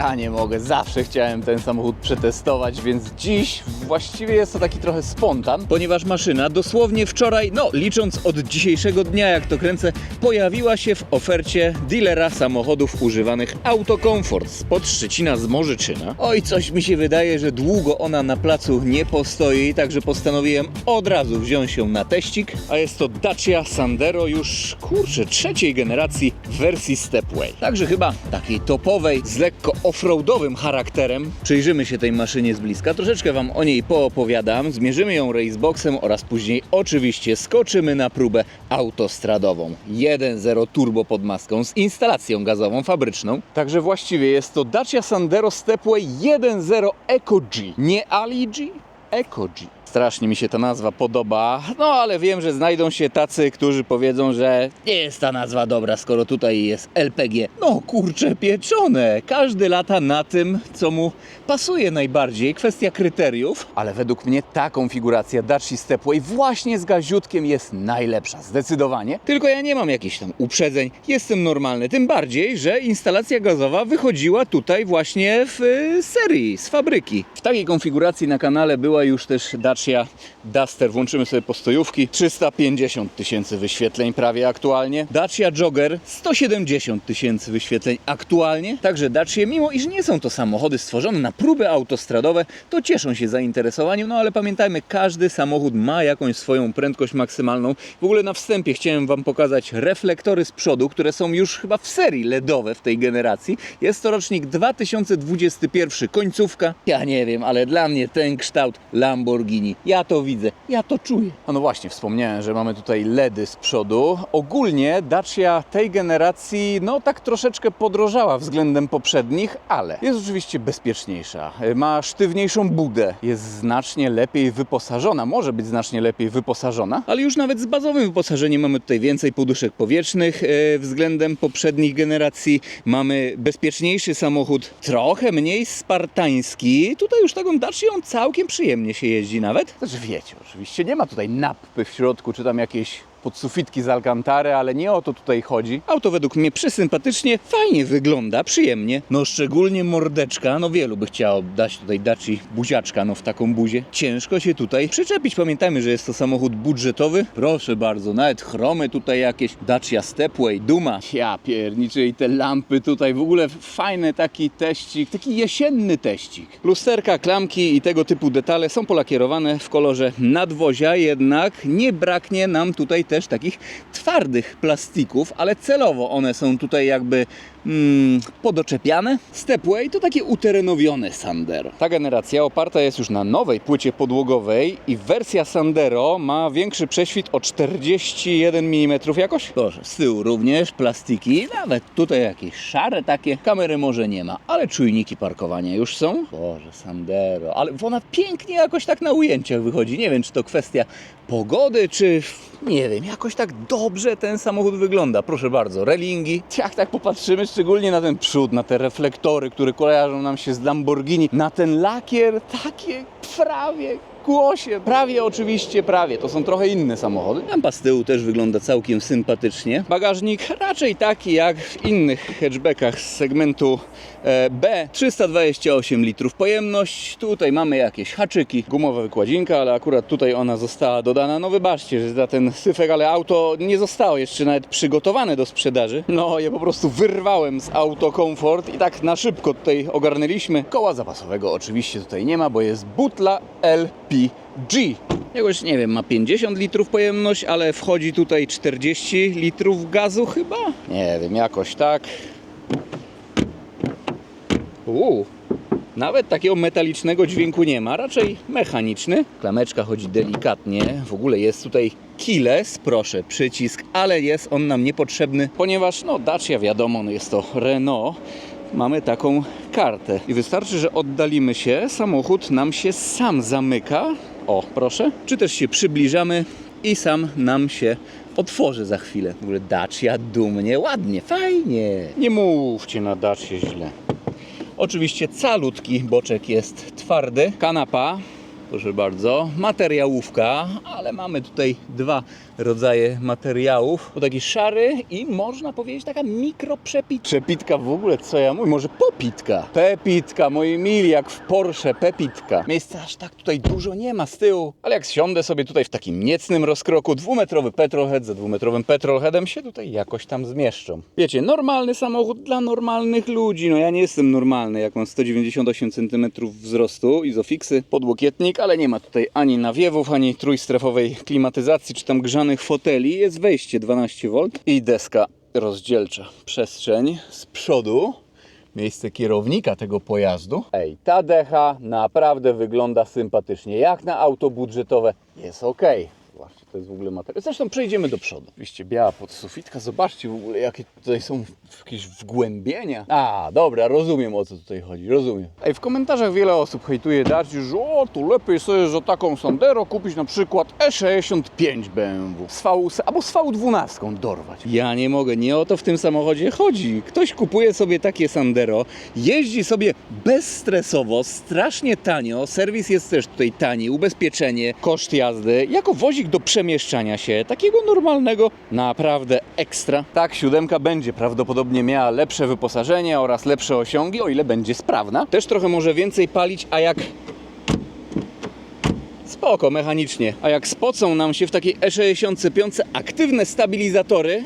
Ja nie mogę, zawsze chciałem ten samochód przetestować, więc dziś właściwie jest to taki trochę spontan, ponieważ maszyna dosłownie wczoraj, no licząc od dzisiejszego dnia, jak to kręcę, pojawiła się w ofercie dealera samochodów używanych Auto Comfort spod Szczecina z Morzyczyna. Oj, coś mi się wydaje, że długo ona na placu nie postoi, także postanowiłem od razu wziąć ją na teścik, a jest to Dacia Sandero już, kurczę, trzeciej generacji w wersji Stepway. Także chyba takiej topowej, z lekko offroadowym charakterem. Przyjrzymy się tej maszynie z bliska, troszeczkę Wam o niej poopowiadam, zmierzymy ją raceboxem oraz później oczywiście skoczymy na próbę autostradową. 1.0 turbo pod maską z instalacją gazową fabryczną. Także właściwie jest to Dacia Sandero Stepway 1.0 Eco G. Nie Ali G, Eco G. Strasznie mi się ta nazwa podoba, no ale wiem, że znajdą się tacy, którzy powiedzą, że nie jest ta nazwa dobra, skoro tutaj jest LPG. No kurcze pieczone, każdy lata na tym, co mu pasuje najbardziej, kwestia kryteriów, ale według mnie ta konfiguracja Dacia Stepway właśnie z gaziutkiem jest najlepsza, zdecydowanie. Tylko ja nie mam jakichś tam uprzedzeń, jestem normalny, tym bardziej, że instalacja gazowa wychodziła tutaj właśnie w y, serii, z fabryki. W takiej konfiguracji na kanale była już też Dacia Duster, włączymy sobie postojówki, 350 tysięcy wyświetleń prawie aktualnie. Dacia Jogger, 170 tysięcy wyświetleń aktualnie. Także Dacia, mimo iż nie są to samochody stworzone na próby autostradowe, to cieszą się zainteresowaniem, no ale pamiętajmy, każdy samochód ma jakąś swoją prędkość maksymalną. W ogóle na wstępie chciałem Wam pokazać reflektory z przodu, które są już chyba w serii LEDowe w tej generacji. Jest to rocznik 2021, końcówka. Ja nie wiem, ale dla mnie ten kształt Lamborghini. Ja to widzę, ja to czuję. A no właśnie, wspomniałem, że mamy tutaj LEDy z przodu. Ogólnie Dacia tej generacji, no tak troszeczkę podrożała względem poprzednich, ale jest oczywiście bezpieczniejsza. Ma sztywniejszą budę, jest znacznie lepiej wyposażona, może być znacznie lepiej wyposażona, ale już nawet z bazowym wyposażeniem mamy tutaj więcej poduszek powietrznych e, względem poprzednich generacji. Mamy bezpieczniejszy samochód, trochę mniej spartański. Tutaj już taką Dacią całkiem przyjemnie się jeździ nawet. Znaczy wiecie, oczywiście nie ma tutaj nappy w środku, czy tam jakieś podsufitki z Alcantary, ale nie o to tutaj chodzi. Auto według mnie przesympatycznie, fajnie wygląda, przyjemnie. No szczególnie mordeczka, no wielu by chciało dać tutaj Daci buziaczka, no w taką buzię. Ciężko się tutaj przyczepić. Pamiętajmy, że jest to samochód budżetowy. Proszę bardzo, nawet chromy tutaj jakieś. Dacia Stepway, Duma. Ja pierniczę i te lampy tutaj, w ogóle fajny taki teścik, taki jesienny teścik. Lusterka, klamki i tego typu detale są polakierowane w kolorze nadwozia, jednak nie braknie nam tutaj też takich twardych plastików, ale celowo one są tutaj jakby mm, podoczepiane. Stepway to takie uterenowione Sandero. Ta generacja oparta jest już na nowej płycie podłogowej i wersja Sandero ma większy prześwit o 41 mm jakoś. Proszę, z tyłu również plastiki, nawet tutaj jakieś szare takie. Kamery może nie ma, ale czujniki parkowania już są. Boże, Sandero, ale ona pięknie jakoś tak na ujęciach wychodzi. Nie wiem, czy to kwestia pogody, czy nie wiem, jakoś tak dobrze ten samochód wygląda. Proszę bardzo, relingi. Jak tak popatrzymy, szczególnie na ten przód, na te reflektory, które kojarzą nam się z Lamborghini, na ten lakier, takie prawie głosie. Prawie oczywiście, prawie. To są trochę inne samochody. Lampa z tyłu też wygląda całkiem sympatycznie. Bagażnik raczej taki jak w innych hatchbackach z segmentu e, B. 328 litrów pojemność. Tutaj mamy jakieś haczyki, gumowa wykładzinka, ale akurat tutaj ona została dodana. No wybaczcie, że za ten syfek, ale auto nie zostało jeszcze nawet przygotowane do sprzedaży. No, je po prostu wyrwałem z Auto Comfort i tak na szybko tutaj ogarnęliśmy. Koła zapasowego oczywiście tutaj nie ma, bo jest butla LPG. Jakoś nie wiem, ma 50 litrów pojemność, ale wchodzi tutaj 40 litrów gazu chyba? Nie wiem, jakoś tak. Uuu, nawet takiego metalicznego dźwięku nie ma, raczej mechaniczny. Klameczka chodzi delikatnie. W ogóle jest tutaj keyless, proszę, przycisk, ale jest on nam niepotrzebny, ponieważ no Dacia wiadomo, no jest to Renault. Mamy taką kartę i wystarczy, że oddalimy się, samochód nam się sam zamyka. O, proszę. Czy też się przybliżamy i sam nam się otworzy za chwilę. W ogóle Dacia dumnie, ładnie, fajnie. Nie mówcie na Dacie źle. Oczywiście calutki boczek jest twardy. Kanapa Proszę bardzo, materiałówka, ale mamy tutaj dwa rodzaje materiałów. To taki szary i można powiedzieć taka mikroprzepitka. Przepitka w ogóle, co ja mówię, może popitka. Pepitka, moi mili, jak w Porsche, pepitka. Miejsca aż tak tutaj dużo nie ma z tyłu, ale jak siądę sobie tutaj w takim niecnym rozkroku, dwumetrowy petrolhead za dwumetrowym petrolheadem się tutaj jakoś tam zmieszczą. Wiecie, normalny samochód dla normalnych ludzi. No ja nie jestem normalny, jak mam 198 cm wzrostu, izofiksy, podłokietnik, ale nie ma tutaj ani nawiewów, ani trójstrefowej klimatyzacji, czy tam grzanych foteli. Jest wejście 12V i deska rozdzielcza. Przestrzeń z przodu miejsce kierownika tego pojazdu. Ej, ta decha naprawdę wygląda sympatycznie. Jak na auto budżetowe jest ok. To jest w ogóle materiał. Zresztą przejdziemy do przodu. Oczywiście biała podsufitka. Zobaczcie w ogóle, jakie tutaj są jakieś wgłębienia. A, dobra, rozumiem o co tutaj chodzi. Rozumiem. Ej, w komentarzach wiele osób hejtuje Daci, że o, tu lepiej sobie za taką Sandero kupić na przykład E65 BMW. Z V, albo z V12 dorwać. Ja nie mogę, nie o to w tym samochodzie chodzi. Ktoś kupuje sobie takie Sandero, jeździ sobie bezstresowo, strasznie tanio, serwis jest też tutaj tani, ubezpieczenie, koszt jazdy, jako wozik do przemieszczania się, takiego normalnego, naprawdę ekstra. Tak, siódemka będzie prawdopodobnie miała lepsze wyposażenie oraz lepsze osiągi, o ile będzie sprawna. Też trochę może więcej palić, a jak Spoko, mechanicznie. A jak spocą nam się w takiej E65 aktywne stabilizatory,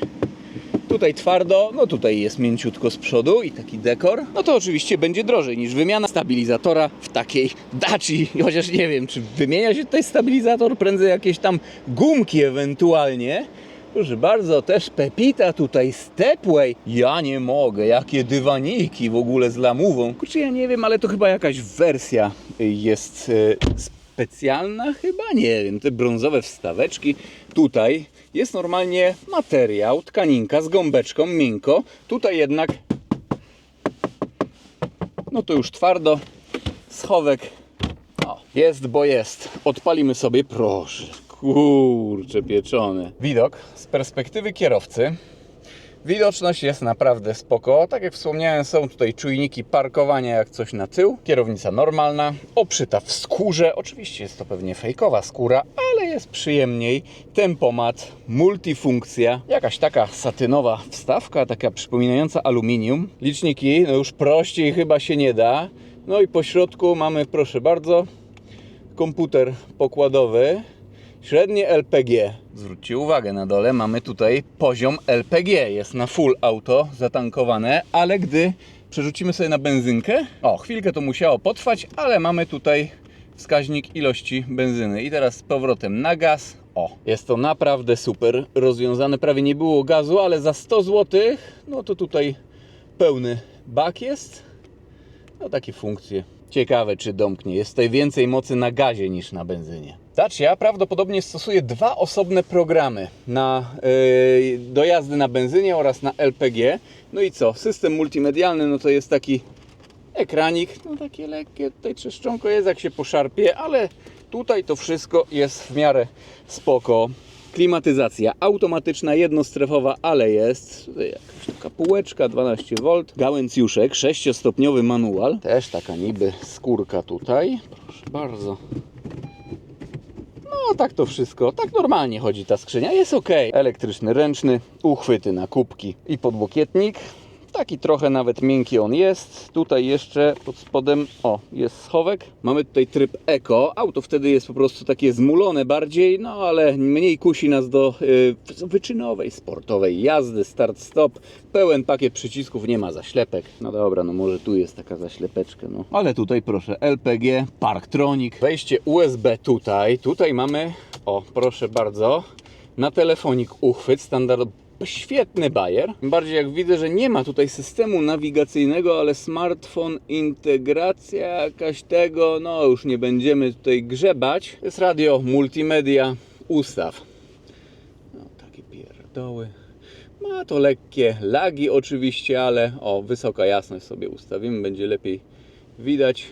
tutaj twardo, no tutaj jest mięciutko z przodu i taki dekor, no to oczywiście będzie drożej niż wymiana stabilizatora w takiej Daci. Chociaż nie wiem, czy wymienia się tutaj stabilizator, prędzej jakieś tam gumki ewentualnie. Proszę bardzo, też Pepita tutaj, Stepway. Ja nie mogę, jakie dywaniki w ogóle z lamówą. Kurczę, ja nie wiem, ale to chyba jakaś wersja jest e, specjalna chyba, nie wiem, te brązowe wstaweczki. Tutaj jest normalnie materiał, tkaninka z gąbeczką, miękko. Tutaj jednak, no to już twardo, schowek. O, jest, bo jest. Odpalimy sobie, proszę. Kurcze pieczone. Widok z perspektywy kierowcy Widoczność jest naprawdę spoko. Tak jak wspomniałem, są tutaj czujniki parkowania jak coś na tył. Kierownica normalna, obszyta w skórze. Oczywiście jest to pewnie fejkowa skóra, ale jest przyjemniej. Tempomat, multifunkcja, jakaś taka satynowa wstawka, taka przypominająca aluminium. Liczniki, no już prościej chyba się nie da. No i po środku mamy, proszę bardzo, komputer pokładowy. Średnie LPG. Zwróćcie uwagę, na dole mamy tutaj poziom LPG. Jest na full auto zatankowane, ale gdy przerzucimy sobie na benzynkę, o, chwilkę to musiało potrwać, ale mamy tutaj wskaźnik ilości benzyny. I teraz z powrotem na gaz. O, jest to naprawdę super rozwiązane. Prawie nie było gazu, ale za 100 zł, no to tutaj pełny bak jest. No takie funkcje. Ciekawe, czy domknie. Jest tutaj więcej mocy na gazie niż na benzynie. Dacia prawdopodobnie stosuje dwa osobne programy na yy, do jazdy na benzynie oraz na LPG. No i co? System multimedialny no to jest taki ekranik, no takie lekkie tutaj trzeszczonko jest jak się poszarpie, ale tutaj to wszystko jest w miarę spoko. Klimatyzacja automatyczna, jednostrefowa, ale jest. Tutaj jakaś taka półeczka, 12V. Gałęcjuszek, 6-stopniowy manual. Też taka niby skórka tutaj. Proszę bardzo. No tak to wszystko, tak normalnie chodzi ta skrzynia, jest ok. Elektryczny, ręczny, uchwyty na kubki i podłokietnik. Taki trochę nawet miękki on jest. Tutaj jeszcze pod spodem, o, jest schowek. Mamy tutaj tryb Eco. Auto wtedy jest po prostu takie zmulone bardziej, no ale mniej kusi nas do y, wyczynowej, sportowej jazdy, start-stop. Pełen pakiet przycisków, nie ma zaślepek. No dobra, no może tu jest taka zaślepeczka, no. Ale tutaj proszę, LPG, Parktronic, wejście USB tutaj. Tutaj mamy, o proszę bardzo, na telefonik uchwyt standardowy świetny bajer. Bardziej jak widzę, że nie ma tutaj systemu nawigacyjnego, ale smartfon, integracja jakaś tego, no już nie będziemy tutaj grzebać. Jest radio, multimedia, ustaw. No takie pierdoły. Ma to lekkie lagi oczywiście, ale o, wysoka jasność sobie ustawimy, będzie lepiej widać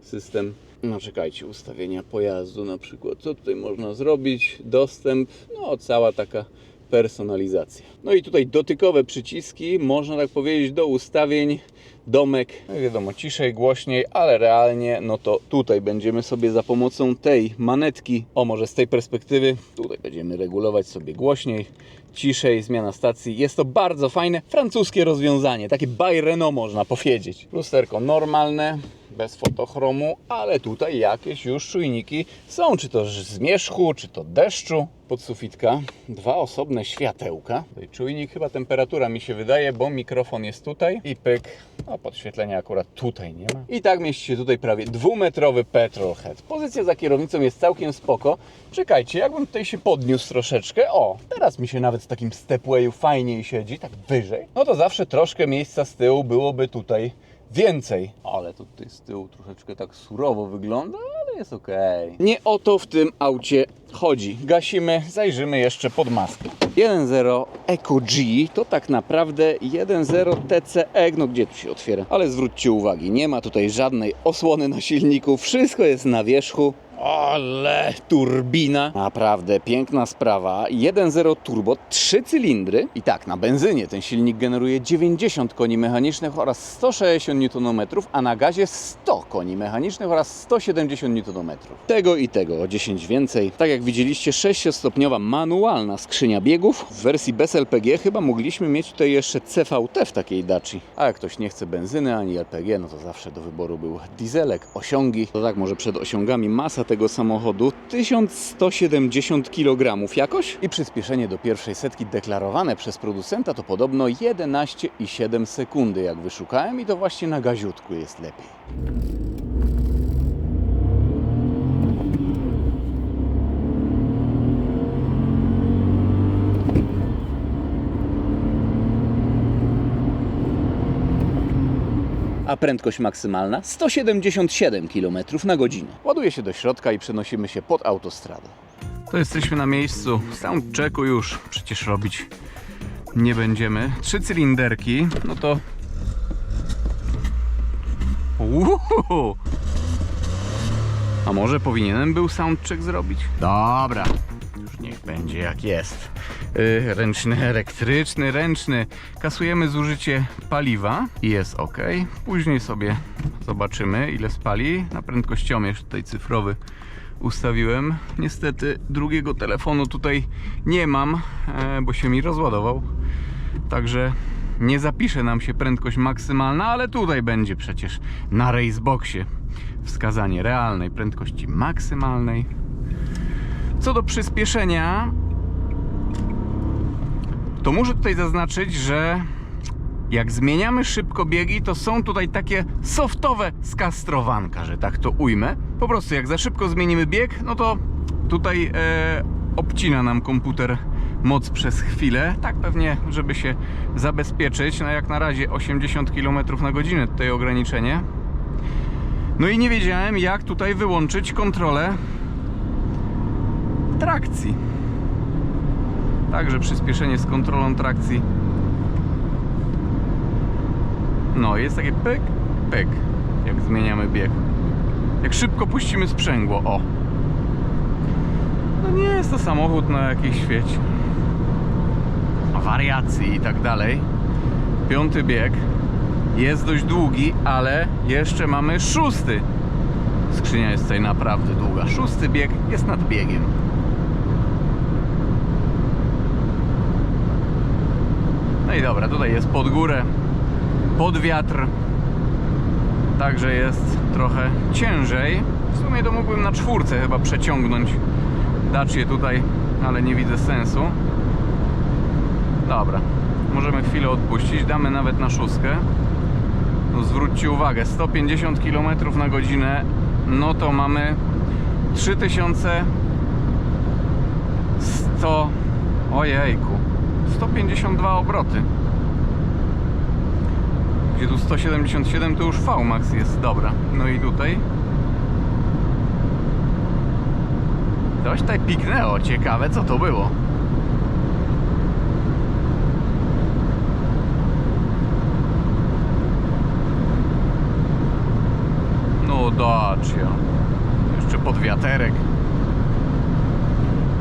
system. No czekajcie, ustawienia pojazdu na przykład. Co tutaj można zrobić? Dostęp, no cała taka personalizacja. No i tutaj dotykowe przyciski, można tak powiedzieć, do ustawień domek. No wiadomo, ciszej, głośniej, ale realnie, no to tutaj będziemy sobie za pomocą tej manetki, o może z tej perspektywy, tutaj będziemy regulować sobie głośniej, ciszej, zmiana stacji. Jest to bardzo fajne francuskie rozwiązanie, takie by Renault można powiedzieć. Lusterko normalne, bez fotochromu, ale tutaj jakieś już czujniki są, czy to zmierzchu, czy to deszczu. Podsufitka, dwa osobne światełka. Tutaj czujnik, chyba temperatura mi się wydaje, bo mikrofon jest tutaj i pyk. A podświetlenia akurat tutaj nie ma. I tak mieści się tutaj prawie dwumetrowy petrolhead. Pozycja za kierownicą jest całkiem spoko. Czekajcie, jakbym tutaj się podniósł troszeczkę. O, teraz mi się nawet w takim stepwayu fajniej siedzi, tak wyżej. No to zawsze troszkę miejsca z tyłu byłoby tutaj więcej. Ale to tutaj z tyłu troszeczkę tak surowo wygląda, ale jest ok. Nie o to w tym aucie chodzi. Gasimy, zajrzymy jeszcze pod maskę. 1.0 Eco G to tak naprawdę 1.0 TCE, no gdzie tu się otwiera? Ale zwróćcie uwagi, nie ma tutaj żadnej osłony na silniku, wszystko jest na wierzchu. Ale turbina! Naprawdę piękna sprawa. 1.0 turbo, 3 cylindry. I tak, na benzynie ten silnik generuje 90 koni mechanicznych oraz 160 Nm, a na gazie 100 koni mechanicznych oraz 170 Nm. Tego i tego o 10 więcej. Tak jak widzieliście, 6-stopniowa manualna skrzynia biegów. W wersji bez LPG chyba mogliśmy mieć tutaj jeszcze CVT w takiej daci. A jak ktoś nie chce benzyny ani LPG, no to zawsze do wyboru był dieselek, osiągi. To tak, może przed osiągami masa tego samochodu 1170 kg jakoś? I przyspieszenie do pierwszej setki deklarowane przez producenta to podobno 11,7 sekundy. Jak wyszukałem i to właśnie na gaziutku jest lepiej. Prędkość maksymalna 177 km na godzinę. Ładuje się do środka i przenosimy się pod autostradę. To jesteśmy na miejscu. Soundchecku już przecież robić nie będziemy. Trzy cylinderki, no to... Uhu! A może powinienem był soundcheck zrobić? Dobra, już niech będzie jak jest. Yy, ręczny, elektryczny, ręczny. Kasujemy zużycie paliwa i jest ok. Później sobie zobaczymy ile spali. Na prędkościomierz tutaj cyfrowy ustawiłem. Niestety drugiego telefonu tutaj nie mam, e, bo się mi rozładował. Także nie zapisze nam się prędkość maksymalna, ale tutaj będzie przecież na raceboxie wskazanie realnej prędkości maksymalnej. Co do przyspieszenia, to muszę tutaj zaznaczyć, że jak zmieniamy szybko biegi, to są tutaj takie softowe skastrowanka, że tak to ujmę. Po prostu jak za szybko zmienimy bieg, no to tutaj e, obcina nam komputer moc przez chwilę, tak pewnie, żeby się zabezpieczyć. No jak na razie 80 km na godzinę tutaj ograniczenie. No i nie wiedziałem jak tutaj wyłączyć kontrolę trakcji. Także przyspieszenie z kontrolą trakcji. No, jest takie pyk, pyk, jak zmieniamy bieg. Jak szybko puścimy sprzęgło, o. No nie jest to samochód na jakiejś świecie. Wariacji i tak dalej. Piąty bieg jest dość długi, ale jeszcze mamy szósty. Skrzynia jest tutaj naprawdę długa. Szósty bieg jest nad biegiem. No i dobra, tutaj jest pod górę, pod wiatr. Także jest trochę ciężej. W sumie to mógłbym na czwórce chyba przeciągnąć Dacię tutaj, ale nie widzę sensu. Dobra, możemy chwilę odpuścić, damy nawet na szóstkę. No zwróćcie uwagę, 150 km na godzinę, no to mamy 3100, ojejku, 152 obroty. Gdzie tu 177 to już VMAX jest, dobra. No i tutaj Coś tutaj piknęło, ciekawe co to było. No Dacia. Jeszcze pod wiaterek.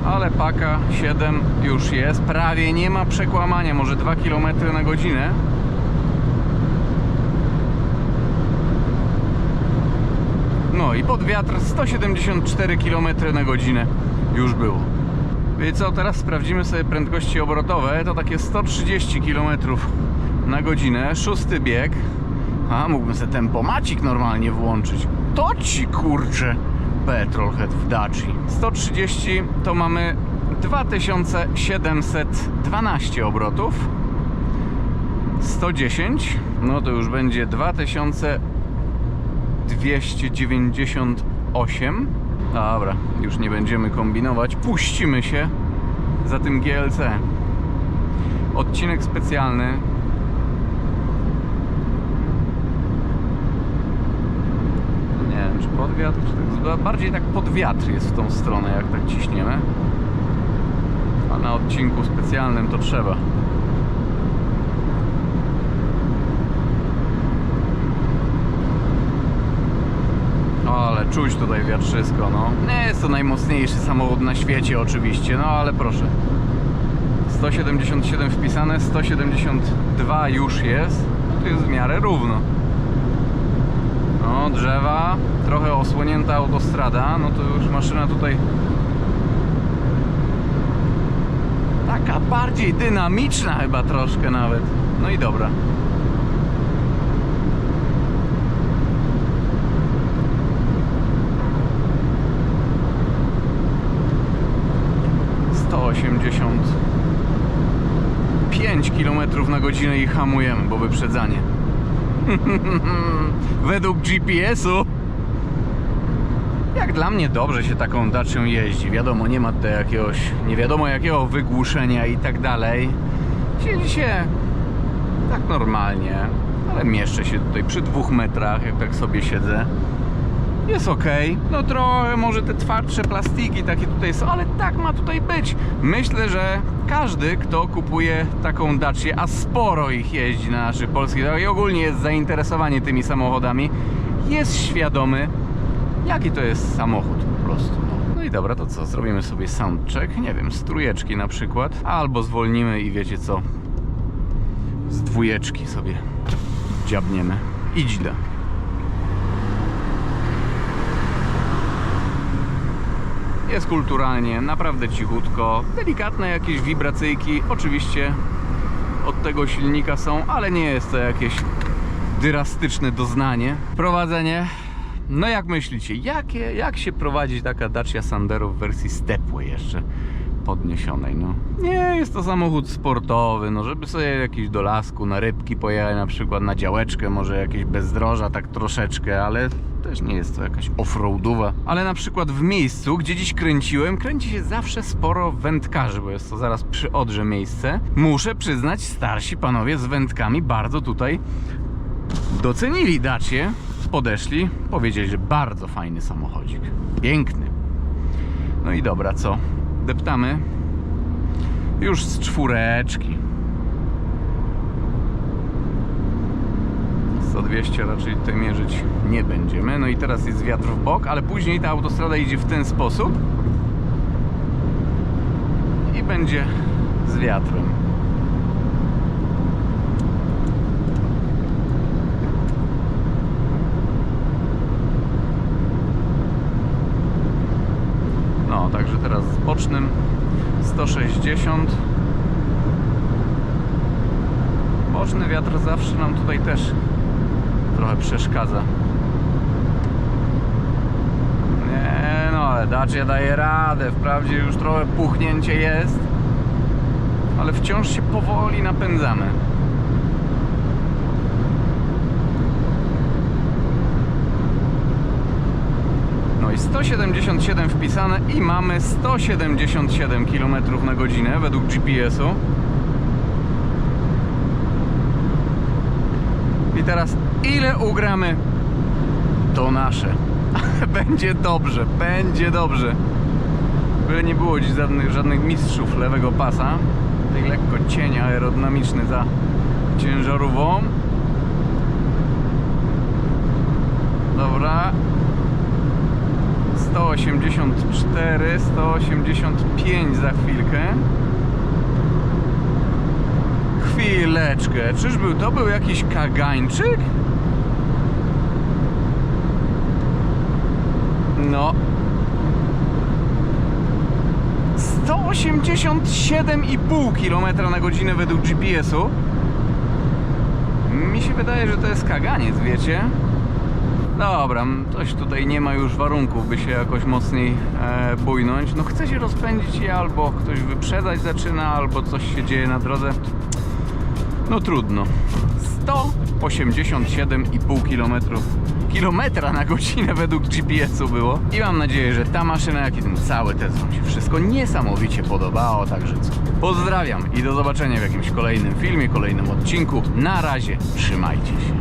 Ale paka 7 już jest. Prawie nie ma przekłamania, może 2 km na godzinę. No i pod wiatr 174 km na godzinę już było. Wiecie co, teraz sprawdzimy sobie prędkości obrotowe. To takie 130 km na godzinę, szósty bieg. A, mógłbym sobie tempomacik normalnie włączyć. To ci kurczę Petrolhead w Daci. 130 to mamy 2712 obrotów. 110 no to już będzie 2298. Dobra, już nie będziemy kombinować. Puścimy się za tym GLC. Odcinek specjalny. Nie wiem, czy pod wiatr, czy tak, bardziej tak pod wiatr jest w tą stronę, jak tak ciśniemy. A na odcinku specjalnym to trzeba. Ale czuć tutaj wiatrzysko, no. Nie jest to najmocniejszy samochód na świecie oczywiście, no ale proszę. 177 wpisane, 172 już jest. To jest w miarę równo. Drzewa, trochę osłonięta autostrada, no to już maszyna tutaj taka bardziej dynamiczna chyba troszkę nawet. No i dobra. Osiemdziesiąt pięć kilometrów na godzinę i hamujemy, bo wyprzedzanie. Według GPS-u jak dla mnie dobrze się taką daczą jeździ. Wiadomo, nie ma tutaj jakiegoś nie wiadomo jakiego wygłuszenia i tak dalej. Siedzi się tak normalnie, ale mieszczę się tutaj przy dwóch metrach, jak tak sobie siedzę. Jest ok. No trochę może te twardsze plastiki takie tutaj są, ale tak ma tutaj być. Myślę, że każdy, kto kupuje taką Dacię, a sporo ich jeździ na naszych polskich drogach i ogólnie jest zainteresowany tymi samochodami, jest świadomy, jaki to jest samochód po prostu. No i dobra, to co? Zrobimy sobie soundcheck, nie wiem, z trójeczki na przykład, albo zwolnimy i wiecie co? Z dwójeczki sobie dziabniemy. Idź da. Jest kulturalnie, naprawdę cichutko. Delikatne jakieś wibracyjki, oczywiście od tego silnika są, ale nie jest to jakieś drastyczne doznanie. Prowadzenie. No jak myślicie, jakie, jak się prowadzi taka Dacia Sandero w wersji stepłej jeszcze podniesionej? No. Nie, jest to samochód sportowy, no żeby sobie jakiś do lasku, na rybki pojechać na przykład, na działeczkę, może jakieś bezdroża tak troszeczkę, ale też nie jest to jakaś offroadowa. Ale na przykład w miejscu, gdzie dziś kręciłem, kręci się zawsze sporo wędkarzy, bo jest to zaraz przy Odrze miejsce. Muszę przyznać, starsi panowie z wędkami bardzo tutaj docenili Dacie, podeszli, powiedzieli, że bardzo fajny samochodzik. Piękny. No i dobra, co? Deptamy już z czwóreczki. 100-200 raczej tutaj mierzyć nie będziemy. No i teraz jest wiatr w bok, ale później ta autostrada idzie w ten sposób i będzie z wiatrem. No, także teraz z bocznym 160. Boczny wiatr zawsze nam tutaj też trochę przeszkadza. Nie, no ale Dacia daje radę. Wprawdzie już trochę puchnięcie jest, ale wciąż się powoli napędzamy. No i 177 wpisane i mamy 177 km na godzinę według GPS-u. I teraz ile ugramy, to nasze. będzie dobrze, będzie dobrze. Byle nie było dziś żadnych, żadnych mistrzów lewego pasa. Tej lekko cień aerodynamiczny za ciężarówką. 184, 185 za chwilkę. Chwileczkę, czyżby to był jakiś kagańczyk? No. 187,5 km na godzinę według GPS-u. Mi się wydaje, że to jest kaganiec, wiecie? Dobra, coś tutaj nie ma już warunków, by się jakoś mocniej e, bujnąć. No chce się rozpędzić i albo ktoś wyprzedzać zaczyna, albo coś się dzieje na drodze. No trudno. 187,5 km kilometra na godzinę według GPS-u było. I mam nadzieję, że ta maszyna, jak i ten cały test Wam się wszystko niesamowicie podobało. Także co? Pozdrawiam i do zobaczenia w jakimś kolejnym filmie, kolejnym odcinku. Na razie, trzymajcie się.